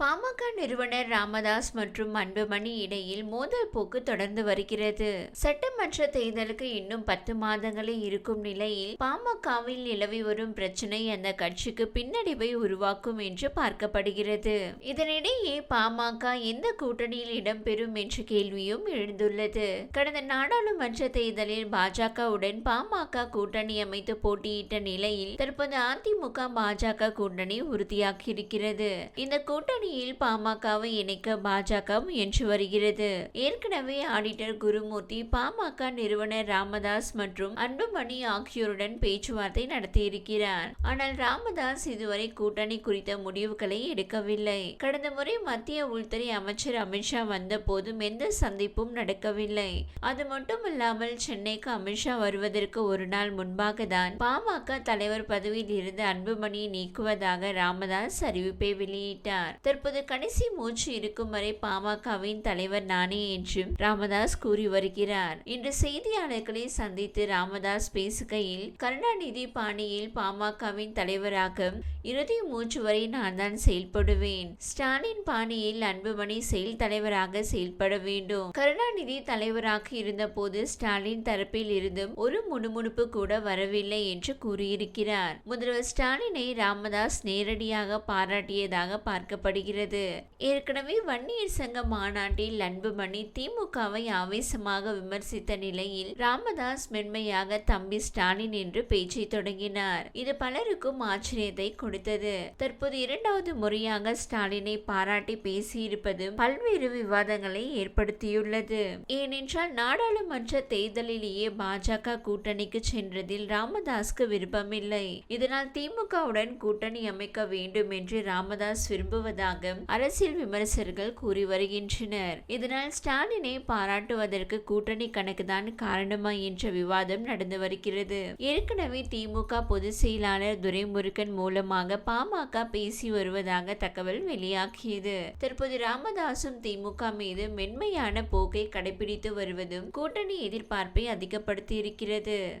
பாமக நிறுவனர் ராமதாஸ் மற்றும் அன்புமணி இடையில் மோதல் போக்கு தொடர்ந்து வருகிறது. சட்டமன்ற தேர்தலுக்கு இன்னும் பத்து மாதங்களே இருக்கும் நிலையில் பாமகவில் நிலவி வரும் பிரச்சனை அந்த கட்சிக்கு பின்னடைவை உருவாக்கும் என்று பார்க்கப்படுகிறது. இதனிடையே பாமக எந்த கூட்டணியில் இடம்பெறும் என்ற கேள்வியும் எழுந்துள்ளது. கடந்த நாடாளுமன்ற தேர்தலில் பாஜகவுடன் பாமக கூட்டணி அமைத்து போட்டியிட்ட நிலையில் தற்போது அதிமுக பாஜக கூட்டணி உறுதியாகியிருக்கிறது. இந்த கூட்டணி கூட்டணியில் பாமகவை இணைக்க பாஜக முயன்று வருகிறது. ஏற்கனவே ஆடிட்டர் குருமூர்த்தி பாமக நிறுவனர் ராமதாஸ் மற்றும் அன்புமணி ஆகியோருடன் பேச்சுவார்த்தை நடத்தியிருக்கிறார். ஆனால் ராமதாஸ் இதுவரை கூட்டணி குறித்த முடிவுகளை எடுக்கவில்லை. கடந்த முறை மத்திய உள்துறை அமைச்சர் அமித்ஷா வந்த போதும் எந்த சந்திப்பும் நடக்கவில்லை. அது மட்டுமல்லாமல் சென்னைக்கு அமித்ஷா வருவதற்கு ஒரு நாள் முன்பாக தான் பாமக தலைவர் பதவியில் இருந்து அன்புமணியை நீக்குவதாக ராமதாஸ் அறிவிப்பை வெளியிட்டார். தற்போது கடைசி மூச்சு இருக்கும் வரை பாமகவின் தலைவர் நானே என்றும் ராமதாஸ் கூறி வருகிறார். இன்று செய்தியாளர்களை சந்தித்து ராமதாஸ் பேசுகையில் கருணாநிதி பாணியில் பாமகவின் தலைவராக இறுதி மூச்சு வரை நான் தான் செயல்படுவேன். ஸ்டாலின் பாணியில் அன்புமணி செயல் தலைவராக செயல்பட வேண்டும். கருணாநிதி தலைவராக இருந்தபோது ஸ்டாலின் தரப்பில் இருந்தும் ஒரு முணுமுணுப்பு கூட வரவில்லை என்று கூறியிருக்கிறார். முதல்வர் ஸ்டாலினை ராமதாஸ் நேரடியாக பாராட்டியதாக பார்க்கப்படுகிறது. ஏற்கனவே வன்னியர் சங்க மாநாட்டில் அன்புமணி திமுகவை ஆவேசமாக விமர்சித்த நிலையில் ராமதாஸ் மென்மையாக தம்பி ஸ்டாலின் என்று பேச்சை தொடங்கினார். இது பலருக்கும் ஆச்சரியத்தை கொடுத்தது. தற்போது இரண்டாவது முறையாக ஸ்டாலினை பாராட்டி பேசியிருப்பது பல்வேறு விவாதங்களை ஏற்படுத்தியுள்ளது. ஏனென்றால் நாடாளுமன்ற தேர்தலிலேயே பாஜக கூட்டணிக்கு சென்றதில் ராமதாஸ்க்கு விருப்பமில்லை. இதனால் திமுகவுடன் கூட்டணி அமைக்க வேண்டும் என்று ராமதாஸ் விரும்புவதாக அரசியல் விமர்சகர்கள் கூறி வருகின்றனர். இதனால் ஸ்டாலினை பாராட்டுவதற்கு கூட்டணி கணக்குதான் காரணமா என்ற விவாதம் நடந்து வருகிறது. ஏற்கனவே திமுக பொதுச் செயலாளர் துரைமுருகன் மூலமாக பாமக பேசி வருவதாக தகவல் வெளியாகியது. தற்போது ராமதாசும் திமுக மீது மென்மையான போக்கை கடைபிடித்து வருவதும் கூட்டணி எதிர்பார்ப்பை அதிகப்படுத்தி இருக்கிறது